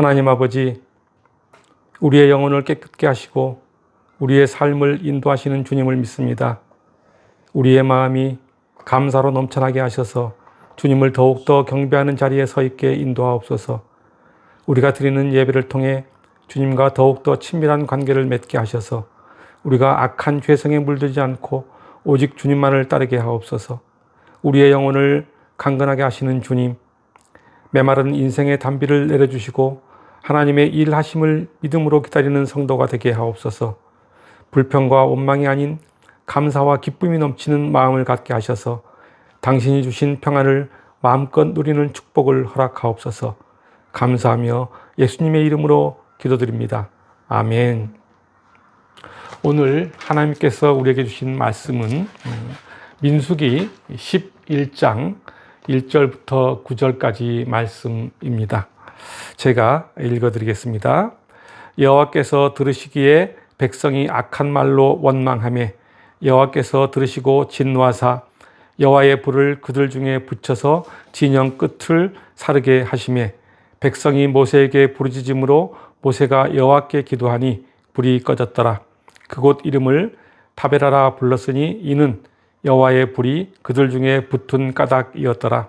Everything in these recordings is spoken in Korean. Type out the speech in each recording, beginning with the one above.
하나님 아버지, 우리의 영혼을 깨끗게 하시고 우리의 삶을 인도하시는 주님을 믿습니다. 우리의 마음이 감사로 넘쳐나게 하셔서 주님을 더욱더 경배하는 자리에 서 있게 인도하옵소서. 우리가 드리는 예배를 통해 주님과 더욱더 친밀한 관계를 맺게 하셔서 우리가 악한 죄성에 물들지 않고 오직 주님만을 따르게 하옵소서. 우리의 영혼을 강건하게 하시는 주님, 메마른 인생의 단비를 내려주시고 하나님의 일하심을 믿음으로 기다리는 성도가 되게 하옵소서. 불평과 원망이 아닌 감사와 기쁨이 넘치는 마음을 갖게 하셔서 당신이 주신 평안을 마음껏 누리는 축복을 허락하옵소서. 감사하며 예수님의 이름으로 기도드립니다. 아멘. 오늘 하나님께서 우리에게 주신 말씀은 음, 민수기 11장 1절부터 9절까지 말씀입니다. 제가 읽어드리겠습니다. 여호와께서 들으시기에 백성이 악한 말로 원망하며 여호와께서 들으시고 진노하사 여호와의 불을 그들 중에 붙여서 진영 끝을 사르게 하심에 백성이 모세에게 부르짖음으로 모세가 여호와께 기도하니 불이 꺼졌더라. 그곳 이름을 타베라라 불렀으니 이는 여호와의 불이 그들 중에 붙은 까닭이었더라.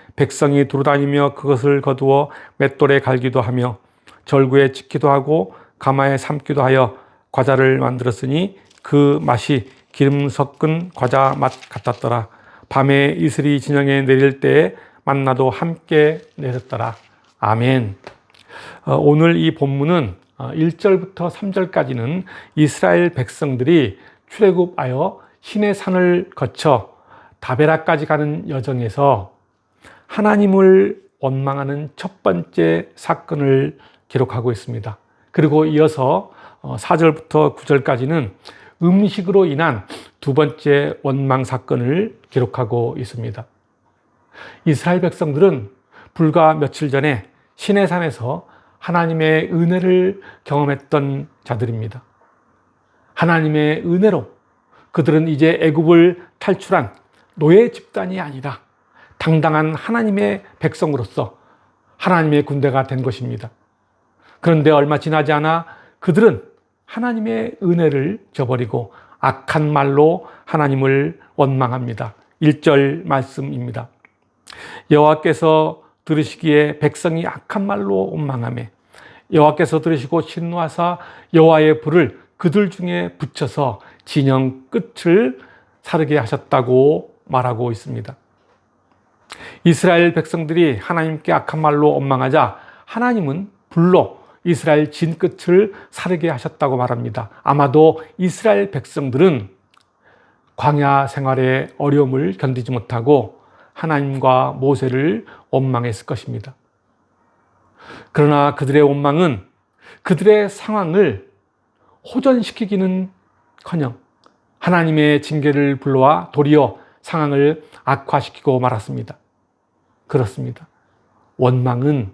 백성이 두루다니며 그것을 거두어 맷돌에 갈기도 하며 절구에 찍기도 하고 가마에 삶기도 하여 과자를 만들었으니 그 맛이 기름 섞은 과자 맛 같았더라. 밤에 이슬이 진영에 내릴 때에 만나도 함께 내렸더라. 아멘. 어, 오늘 이 본문은 1절부터 어, 3절까지는 이스라엘 백성들이 출애굽하여 신의 산을 거쳐 다베라까지 가는 여정에서 하나님을 원망하는 첫 번째 사건을 기록하고 있습니다. 그리고 이어서 4절부터 어, 9절까지는 음식으로 인한 두 번째 원망 사건을 기록하고 있습니다. 이스라엘 백성들은 불과 며칠 전에 신의 산에서 하나님의 은혜를 경험했던 자들입니다. 하나님의 은혜로 그들은 이제 애굽을 탈출한 노예 집단이 아니라 당당한 하나님의 백성으로서 하나님의 군대가 된 것입니다. 그런데 얼마 지나지 않아 그들은 하나님의 은혜를 저버리고 악한 말로 하나님을 원망합니다. 1절 말씀입니다. 여호와께서 들으시기에 백성이 악한 말로 원망하며 여호와께서 들으시고 진노하사 여호와의 불을 그들 중에 붙여서 진영 끝을 사르게 하셨다고 말하고 있습니다. 이스라엘 백성들이 하나님께 악한 말로 원망하자 하나님은 불로 이스라엘 진 끝을 사르게 하셨다고 말합니다. 아마도 이스라엘 백성들은 광야 생활의 어려움을 견디지 못하고 하나님과 모세를 원망했을 것입니다. 그러나 그들의 원망은 그들의 상황을 호전시키기는 커녕 하나님의 징계를 불러와 도리어 상황을 악화시키고 말았습니다. 그렇습니다. 원망은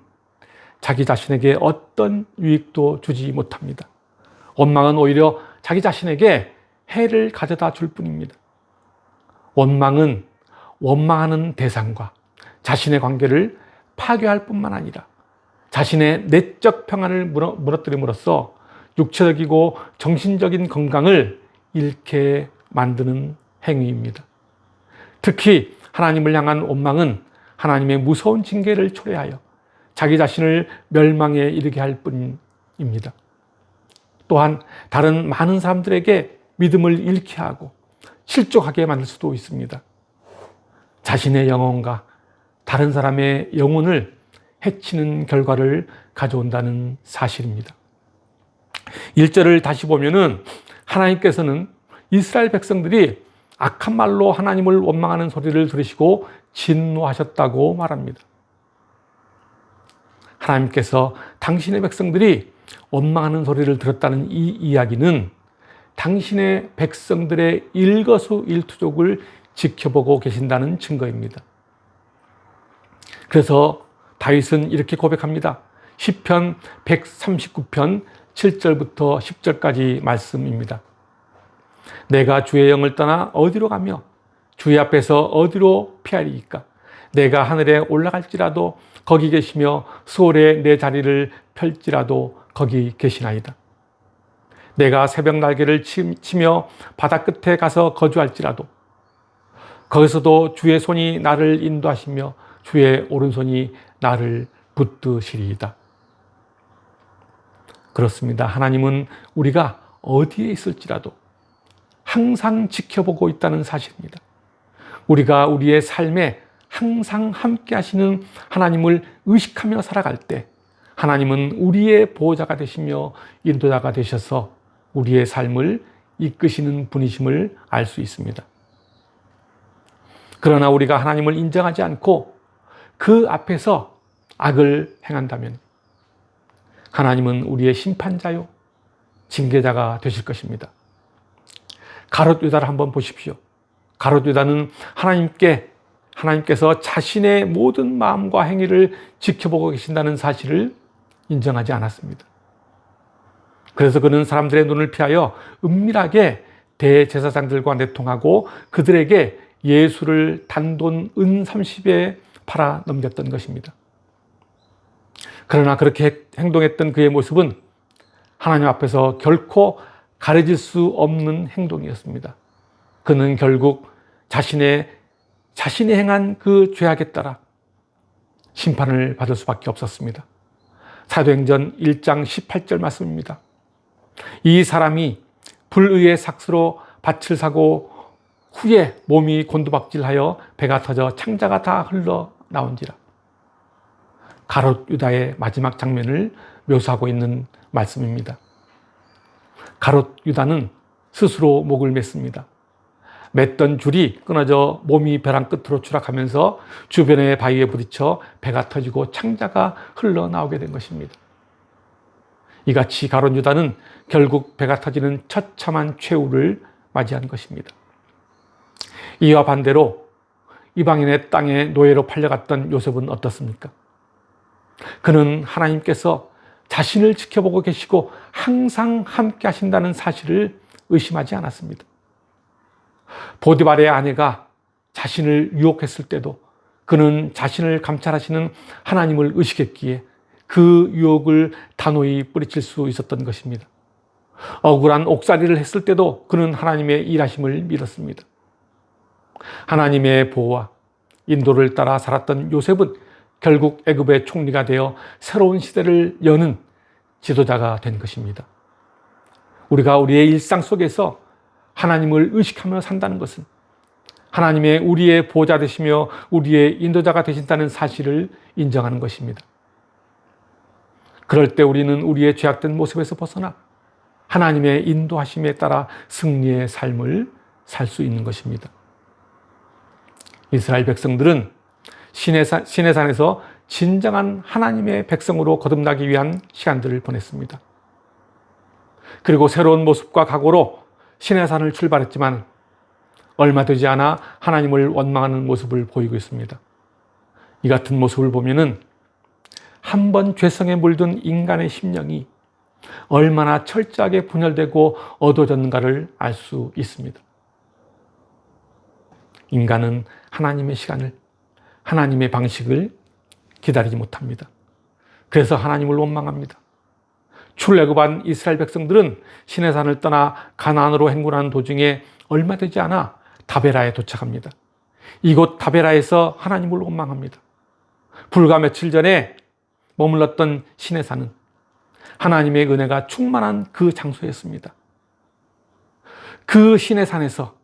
자기 자신에게 어떤 유익도 주지 못합니다. 원망은 오히려 자기 자신에게 해를 가져다 줄 뿐입니다. 원망은 원망하는 대상과 자신의 관계를 파괴할 뿐만 아니라 자신의 내적 평안을 무너뜨림으로써 육체적이고 정신적인 건강을 잃게 만드는 행위입니다. 특히 하나님을 향한 원망은 하나님의 무서운 징계를 초래하여 자기 자신을 멸망에 이르게 할 뿐입니다. 또한 다른 많은 사람들에게 믿음을 잃게 하고 실족하게 만들 수도 있습니다. 자신의 영혼과 다른 사람의 영혼을 해치는 결과를 가져온다는 사실입니다. 1절을 다시 보면은 하나님께서는 이스라엘 백성들이 악한 말로 하나님을 원망하는 소리를 들으시고 진노하셨다고 말합니다. 하나님께서 당신의 백성들이 원망하는 소리를 들었다는 이 이야기는 당신의 백성들의 일거수일투족을 지켜보고 계신다는 증거입니다. 그래서 다윗은 이렇게 고백합니다. 10편 139편 7절부터 10절까지 말씀입니다. 내가 주의 영을 떠나 어디로 가며 주의 앞에서 어디로 피하리이까? 내가 하늘에 올라갈지라도 거기 계시며 수월에 내 자리를 펼지라도 거기 계시나이다. 내가 새벽 날개를 치며 바다 끝에 가서 거주할지라도 거기서도 주의 손이 나를 인도하시며 주의 오른손이 나를 붙드시리이다. 그렇습니다. 하나님은 우리가 어디에 있을지라도 항상 지켜보고 있다는 사실입니다. 우리가 우리의 삶에 항상 함께 하시는 하나님을 의식하며 살아갈 때 하나님은 우리의 보호자가 되시며 인도자가 되셔서 우리의 삶을 이끄시는 분이심을 알 수 있습니다. 그러나 우리가 하나님을 인정하지 않고 그 앞에서 악을 행한다면 하나님은 우리의 심판자요, 징계자가 되실 것입니다. 가롯 유다를 한번 보십시오. 가롯 유다는 하나님께 하나님께서 자신의 모든 마음과 행위를 지켜보고 계신다는 사실을 인정하지 않았습니다. 그래서 그는 사람들의 눈을 피하여 은밀하게 대제사장들과 내통하고 그들에게 예수를 단돈 은 30에 팔아 넘겼던 것입니다. 그러나 그렇게 행동했던 그의 모습은 하나님 앞에서 결코 가려질 수 없는 행동이었습니다. 그는 결국 자신의 자신이 행한 그 죄악에 따라 심판을 받을 수밖에 없었습니다. 사도행전 1장 18절 말씀입니다. 이 사람이 불의의 삭스로 밭을 사고 후에 몸이 곤두박질하여 배가 터져 창자가 다 흘러 나온지라. 가롯 유다의 마지막 장면을 묘사하고 있는 말씀입니다. 가롯 유다는 스스로 목을 맸습니다. 맸던 줄이 끊어져 몸이 벼랑 끝으로 추락하면서 주변의 바위에 부딪혀 배가 터지고 창자가 흘러나오게 된 것입니다. 이같이 가론 유다는 결국 배가 터지는 처참한 최후를 맞이한 것입니다. 이와 반대로 이방인의 땅에 노예로 팔려갔던 요셉은 어떻습니까? 그는 하나님께서 자신을 지켜보고 계시고 항상 함께 하신다는 사실을 의심하지 않았습니다. 보디발의 아내가 자신을 유혹했을 때도 그는 자신을 감찰하시는 하나님을 의식했기에 그 유혹을 단호히 뿌리칠 수 있었던 것입니다. 억울한 옥살이를 했을 때도 그는 하나님의 일하심을 믿었습니다. 하나님의 보호와 인도를 따라 살았던 요셉은 결국 애굽의 총리가 되어 새로운 시대를 여는 지도자가 된 것입니다. 우리가 우리의 일상 속에서 하나님을 의식하며 산다는 것은 하나님의 우리의 보호자 되시며 우리의 인도자가 되신다는 사실을 인정하는 것입니다. 그럴 때 우리는 우리의 죄악된 모습에서 벗어나 하나님의 인도하심에 따라 승리의 삶을 살 수 있는 것입니다. 이스라엘 백성들은 시내산, 시내산에서 진정한 하나님의 백성으로 거듭나기 위한 시간들을 보냈습니다. 그리고 새로운 모습과 각오로 시내산을 출발했지만 얼마 되지 않아 하나님을 원망하는 모습을 보이고 있습니다. 이 같은 모습을 보면은 한 번 죄성에 물든 인간의 심령이 얼마나 철저하게 분열되고 어두워졌는가를 알 수 있습니다. 인간은 하나님의 시간을, 하나님의 방식을 기다리지 못합니다. 그래서 하나님을 원망합니다. 출애굽한 이스라엘 백성들은 시내산을 떠나 가나안으로 행군하는 도중에 얼마 되지 않아 다베라에 도착합니다. 이곳 다베라에서 하나님을 원망합니다. 불과 며칠 전에 머물렀던 신의 산은 하나님의 은혜가 충만한 그 장소였습니다. 그 신의 산에서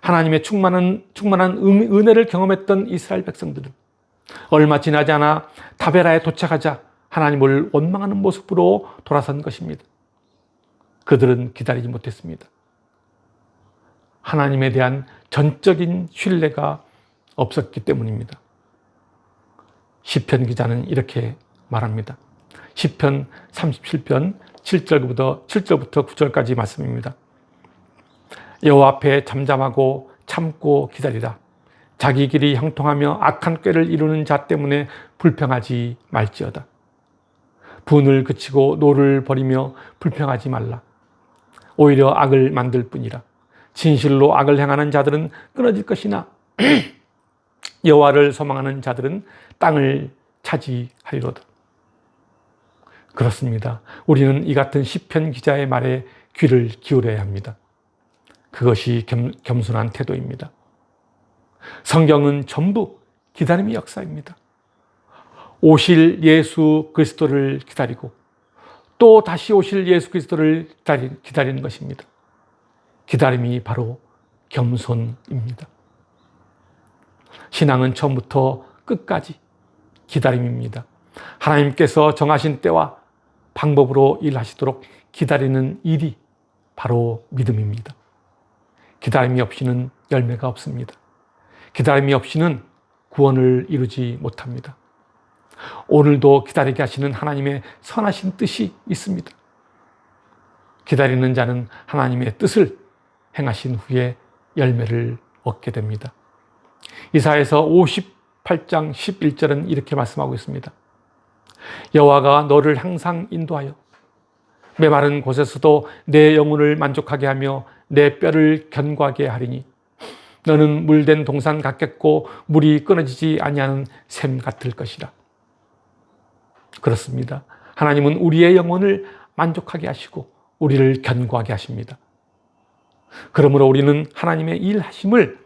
하나님의 충만한, 충만한 은혜를 경험했던 이스라엘 백성들은 얼마 지나지 않아 다베라에 도착하자 하나님을 원망하는 모습으로 돌아선 것입니다. 그들은 기다리지 못했습니다. 하나님에 대한 전적인 신뢰가 없었기 때문입니다. 시편 기자는 이렇게 말합니다. 10편 37편 7절부터 7절부터 9절까지 말씀입니다. 여호와 앞에 잠잠하고 참고 기다리라. 자기 길이 형통하며 악한 꾀를 이루는 자 때문에 불평하지 말지어다. 분을 그치고 노를 버리며 불평하지 말라. 오히려 악을 만들 뿐이라. 진실로 악을 행하는 자들은 끊어질 것이나 여호와를 소망하는 자들은 땅을 차지하리로다. 그렇습니다. 우리는 이 같은 시편 기자의 말에 귀를 기울여야 합니다. 그것이 겸, 겸손한 태도입니다. 성경은 전부 기다림의 역사입니다. 오실 예수 그리스도를 기다리고 또 다시 오실 예수 그리스도를 기다리는 것입니다. 기다림이 바로 겸손입니다. 신앙은 처음부터 끝까지 기다림입니다. 하나님께서 정하신 때와 방법으로 일하시도록 기다리는 일이 바로 믿음입니다. 기다림이 없이는 열매가 없습니다. 기다림이 없이는 구원을 이루지 못합니다. 오늘도 기다리게 하시는 하나님의 선하신 뜻이 있습니다. 기다리는 자는 하나님의 뜻을 행하신 후에 열매를 얻게 됩니다. 이사에서 58장 11절은 이렇게 말씀하고 있습니다. 여호와가 너를 항상 인도하여 메마른 곳에서도 내 영혼을 만족하게 하며 내 뼈를 견고하게 하리니 너는 물된 동산 같겠고 물이 끊어지지 아니하는 샘 같을 것이라. 그렇습니다. 하나님은 우리의 영혼을 만족하게 하시고 우리를 견고하게 하십니다. 그러므로 우리는 하나님의 일하심을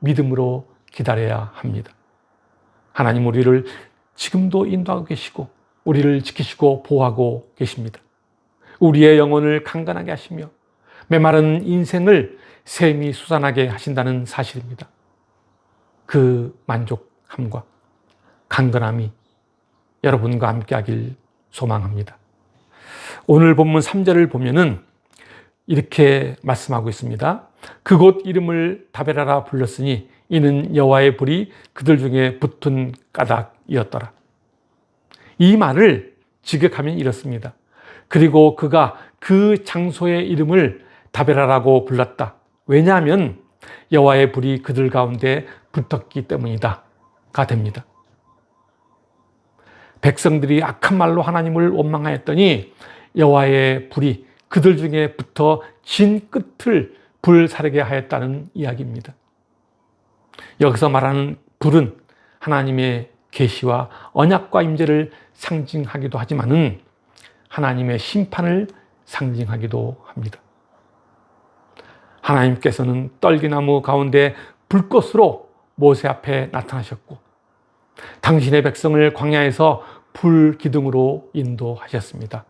믿음으로 기다려야 합니다. 하나님 우리를 지금도 인도하고 계시고 우리를 지키시고 보호하고 계십니다. 우리의 영혼을 강건하게 하시며 메마른 인생을 샘이 수산하게 하신다는 사실입니다. 그 만족함과 강건함이 여러분과 함께 하길 소망합니다. 오늘 본문 3절을 보면은 이렇게 말씀하고 있습니다. 그곳 이름을 다베라라 불렀으니 이는 여호와의 불이 그들 중에 붙은 까닭이었더라. 이 말을 직역하면 이렇습니다. 그리고 그가 그 장소의 이름을 다베라라고 불렀다. 왜냐하면 여호와의 불이 그들 가운데 붙었기 때문이다가 됩니다. 백성들이 악한 말로 하나님을 원망하였더니 여호와의 불이 그들 중에 붙어 진 끝을 불사르게 하였다는 이야기입니다. 여기서 말하는 불은 하나님의 계시와 언약과 임재를 상징하기도 하지만은 하나님의 심판을 상징하기도 합니다. 하나님께서는 떨기나무 가운데 불꽃으로 모세 앞에 나타나셨고 당신의 백성을 광야에서 불 기둥으로 인도하셨습니다.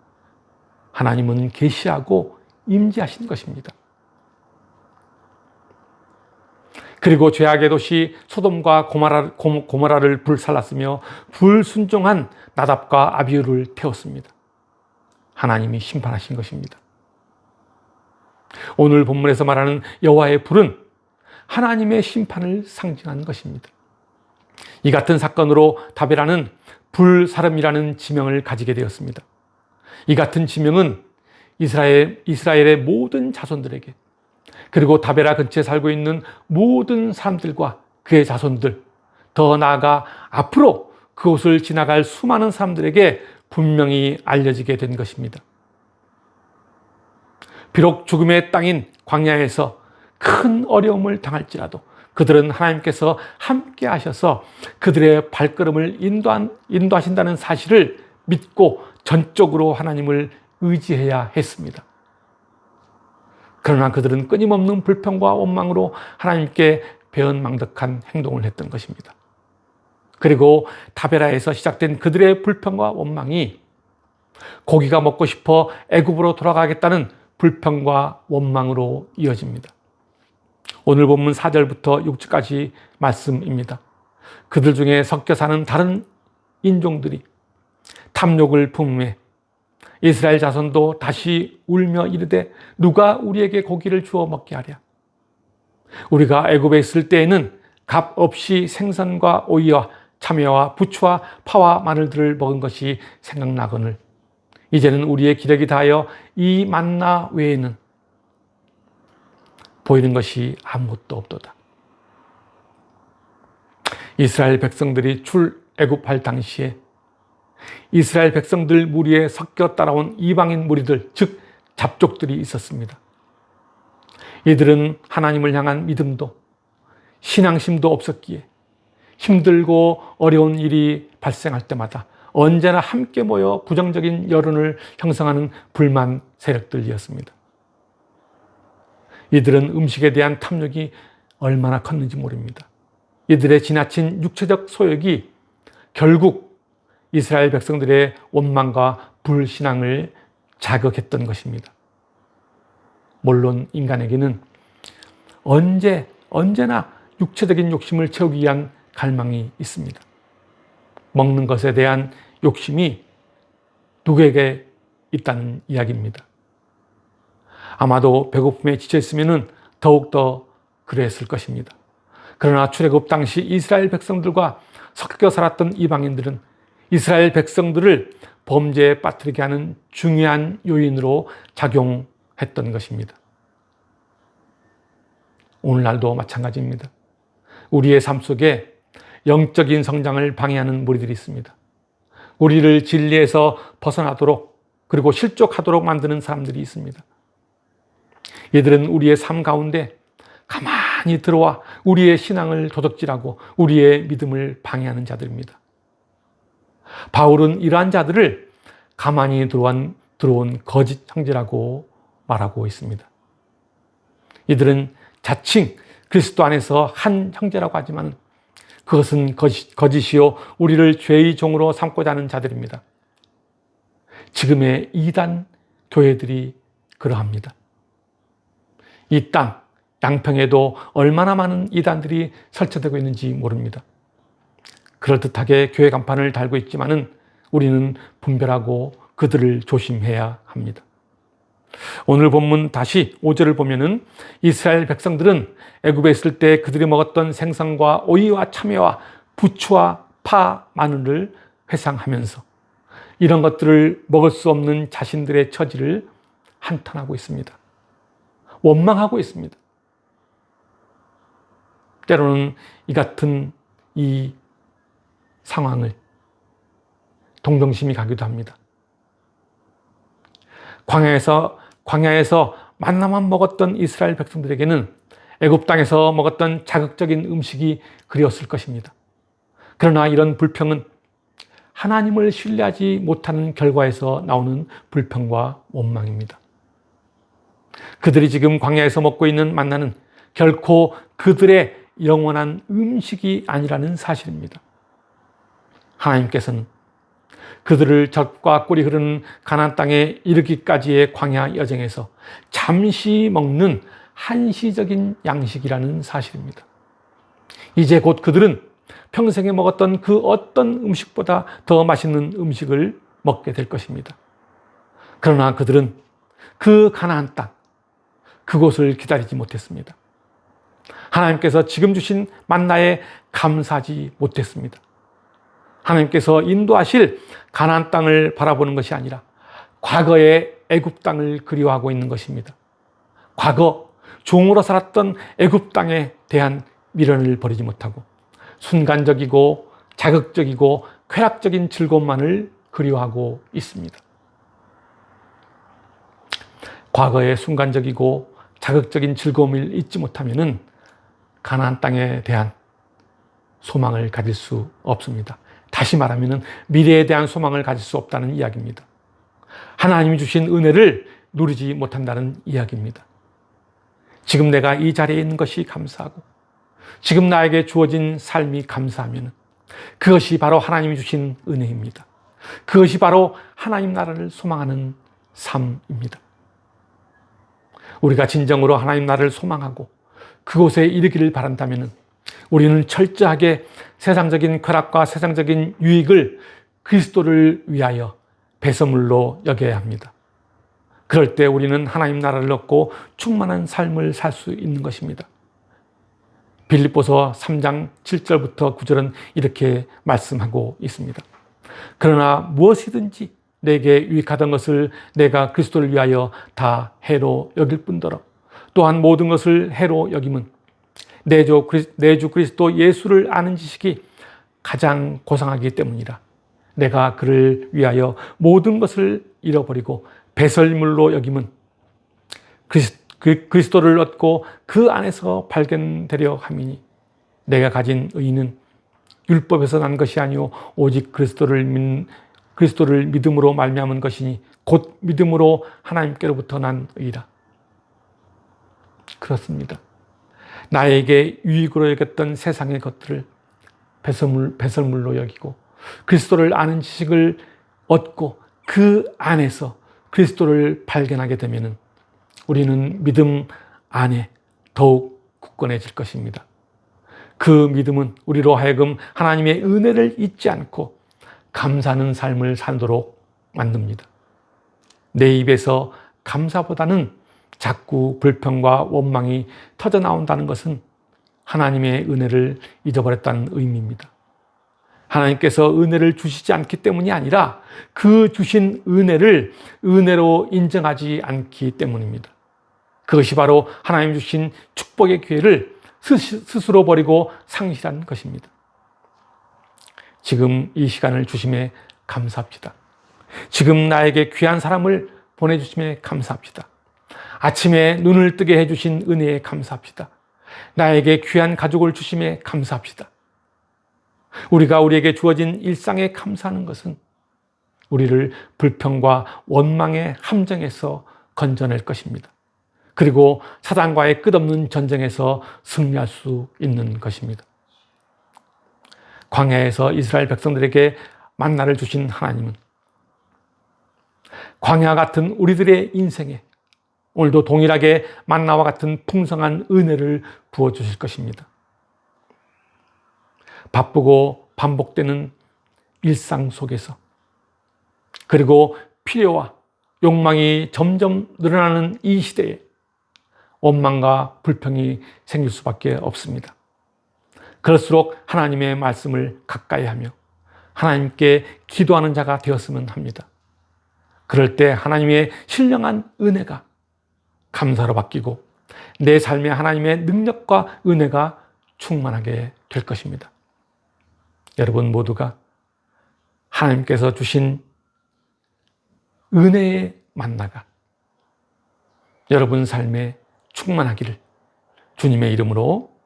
하나님은 계시하고 임재하신 것입니다. 그리고 죄악의 도시 소돔과 고마라, 고모라를 불살랐으며 불순종한 나답과 아비우를 태웠습니다. 하나님이 심판하신 것입니다. 오늘 본문에서 말하는 여호와의 불은 하나님의 심판을 상징하는 것입니다. 이 같은 사건으로 다베라는 불사름이라는 지명을 가지게 되었습니다. 이 같은 지명은 이스라엘, 이스라엘의 모든 자손들에게 그리고 다베라 근처에 살고 있는 모든 사람들과 그의 자손들, 더 나아가 앞으로 그곳을 지나갈 수많은 사람들에게 분명히 알려지게 된 것입니다. 비록 죽음의 땅인 광야에서 큰 어려움을 당할지라도 그들은 하나님께서 함께 하셔서 그들의 발걸음을 인도한, 인도하신다는 사실을 믿고 전적으로 하나님을 의지해야 했습니다. 그러나 그들은 끊임없는 불평과 원망으로 하나님께 배은망덕한 행동을 했던 것입니다. 그리고 타베라에서 시작된 그들의 불평과 원망이 고기가 먹고 싶어 애굽으로 돌아가겠다는 불평과 원망으로 이어집니다. 오늘 본문 4절부터 6절까지 말씀입니다. 그들 중에 섞여 사는 다른 인종들이 탐욕을 품에 이스라엘 자손도 다시 울며 이르되 누가 우리에게 고기를 주어 먹게 하랴. 우리가 애굽에 있을 때에는 값 없이 생선과 오이와 참외와 부추와 파와 마늘들을 먹은 것이 생각나거늘 이제는 우리의 기력이 다하여 이 만나 외에는 보이는 것이 아무것도 없도다. 이스라엘 백성들이 출애굽할 당시에 이스라엘 백성들 무리에 섞여 따라온 이방인 무리들, 즉 잡족들이 있었습니다. 이들은 하나님을 향한 믿음도 신앙심도 없었기에 힘들고 어려운 일이 발생할 때마다 언제나 함께 모여 부정적인 여론을 형성하는 불만 세력들이었습니다. 이들은 음식에 대한 탐욕이 얼마나 컸는지 모릅니다. 이들의 지나친 육체적 소욕이 결국 이스라엘 백성들의 원망과 불신앙을 자극했던 것입니다. 물론 인간에게는 언제, 언제나 육체적인 욕심을 채우기 위한 갈망이 있습니다. 먹는 것에 대한 욕심이 누구에게 있다는 이야기입니다. 아마도 배고픔에 지쳤으면 더욱더 그랬을 것입니다. 그러나 출애굽 당시 이스라엘 백성들과 섞여 살았던 이방인들은 이스라엘 백성들을 범죄에 빠뜨리게 하는 중요한 요인으로 작용했던 것입니다. 오늘날도 마찬가지입니다. 우리의 삶 속에 영적인 성장을 방해하는 무리들이 있습니다. 우리를 진리에서 벗어나도록 그리고 실족하도록 만드는 사람들이 있습니다. 이들은 우리의 삶 가운데 가만히 들어와 우리의 신앙을 도둑질하고 우리의 믿음을 방해하는 자들입니다. 바울은 이러한 자들을 가만히 들어온, 들어온 거짓 형제라고 말하고 있습니다. 이들은 자칭 그리스도 안에서 한 형제라고 하지만 그것은 거짓, 이요 우리를 죄의 종으로 삼고자 하는 자들입니다. 지금의 이단 교회들이 그러합니다. 이 땅, 양평에도 얼마나 많은 이단들이 설치되고 있는지 모릅니다. 그럴듯하게 교회 간판을 달고 있지만은 우리는 분별하고 그들을 조심해야 합니다. 오늘 본문 다시 5절을 보면은 이스라엘 백성들은 애굽에 있을 때 그들이 먹었던 생선과 오이와 참외와 부추와 파, 마늘을 회상하면서 이런 것들을 먹을 수 없는 자신들의 처지를 한탄하고 있습니다. 원망하고 있습니다. 때로는 이 같은 이 상황을 동정심이 가기도 합니다. 광야에서 광야에서 만나만 먹었던 이스라엘 백성들에게는 애굽 땅에서 먹었던 자극적인 음식이 그리웠을 것입니다. 그러나 이런 불평은 하나님을 신뢰하지 못하는 결과에서 나오는 불평과 원망입니다. 그들이 지금 광야에서 먹고 있는 만나는 결코 그들의 영원한 음식이 아니라는 사실입니다. 하나님께서는 그들을 젖과 꿀이 흐르는 가나안 땅에 이르기까지의 광야 여정에서 잠시 먹는 한시적인 양식이라는 사실입니다. 이제 곧 그들은 평생에 먹었던 그 어떤 음식보다 더 맛있는 음식을 먹게 될 것입니다. 그러나 그들은 그 가나안 땅 그곳을 기다리지 못했습니다. 하나님께서 지금 주신 만나에 감사하지 못했습니다. 하나님께서 인도하실 가나안 땅을 바라보는 것이 아니라 과거의 애굽 땅을 그리워하고 있는 것입니다. 과거 종으로 살았던 애굽 땅에 대한 미련을 버리지 못하고 순간적이고 자극적이고 쾌락적인 즐거움만을 그리워하고 있습니다. 과거의 순간적이고 자극적인 즐거움을 잊지 못하면은 가나안 땅에 대한 소망을 가질 수 없습니다. 다시 말하면 미래에 대한 소망을 가질 수 없다는 이야기입니다. 하나님이 주신 은혜를 누리지 못한다는 이야기입니다. 지금 내가 이 자리에 있는 것이 감사하고 지금 나에게 주어진 삶이 감사하면 그것이 바로 하나님이 주신 은혜입니다. 그것이 바로 하나님 나라를 소망하는 삶입니다. 우리가 진정으로 하나님 나라를 소망하고 그곳에 이르기를 바란다면 우리는 철저하게 세상적인 쾌락과 세상적인 유익을 그리스도를 위하여 배설물로 여겨야 합니다. 그럴 때 우리는 하나님 나라를 얻고 충만한 삶을 살 수 있는 것입니다. 빌립보서 3장 7절부터 9절은 이렇게 말씀하고 있습니다. 그러나 무엇이든지 내게 유익하던 것을 내가 그리스도를 위하여 다 해로 여길 뿐더러 또한 모든 것을 해로 여김은 내주, 그리- 내주 그리스도 예수를 아는 지식이 가장 고상하기 때문이라. 내가 그를 위하여 모든 것을 잃어버리고 배설물로 여김은 그리스, 그 그리스도를 얻고 그 안에서 발견되려 함이니 내가 가진 의는 율법에서 난 것이 아니요 오직 그리스도를 믿 그리스도를 믿음으로 말미암은 것이니 곧 믿음으로 하나님께로부터 난 의라. 그렇습니다. 나에게 유익으로 여겼던 세상의 것들을 배설물, 배설물로 여기고 그리스도를 아는 지식을 얻고 그 안에서 그리스도를 발견하게 되면 우리는 믿음 안에 더욱 굳건해질 것입니다. 그 믿음은 우리로 하여금 하나님의 은혜를 잊지 않고 감사하는 삶을 살도록 만듭니다. 내 입에서 감사보다는 자꾸 불평과 원망이 터져 나온다는 것은 하나님의 은혜를 잊어버렸다는 의미입니다. 하나님께서 은혜를 주시지 않기 때문이 아니라 그 주신 은혜를 은혜로 인정하지 않기 때문입니다. 그것이 바로 하나님 주신 축복의 기회를 스스로 버리고 상실한 것입니다. 지금 이 시간을 주심에 감사합니다. 지금 나에게 귀한 사람을 보내주심에 감사합니다. 아침에 눈을 뜨게 해주신 은혜에 감사합니다. 나에게 귀한 가족을 주심에 감사합니다. 우리가 우리에게 주어진 일상에 감사하는 것은 우리를 불평과 원망의 함정에서 건져낼 것입니다. 그리고 사단과의 끝없는 전쟁에서 승리할 수 있는 것입니다. 광야에서 이스라엘 백성들에게 만나를 주신 하나님은 광야 같은 우리들의 인생에 오늘도 동일하게 만나와 같은 풍성한 은혜를 부어 주실 것입니다. 바쁘고 반복되는 일상 속에서 그리고 필요와 욕망이 점점 늘어나는 이 시대에 원망과 불평이 생길 수밖에 없습니다. 그럴수록 하나님의 말씀을 가까이 하며 하나님께 기도하는 자가 되었으면 합니다. 그럴 때 하나님의 신령한 은혜가 감사로 바뀌고 내 삶에 하나님의 능력과 은혜가 충만하게 될 것입니다. 여러분 모두가 하나님께서 주신 은혜의 만나가 여러분 삶에 충만하기를 주님의 이름으로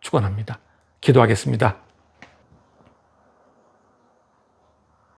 축원합니다. 기도하겠습니다.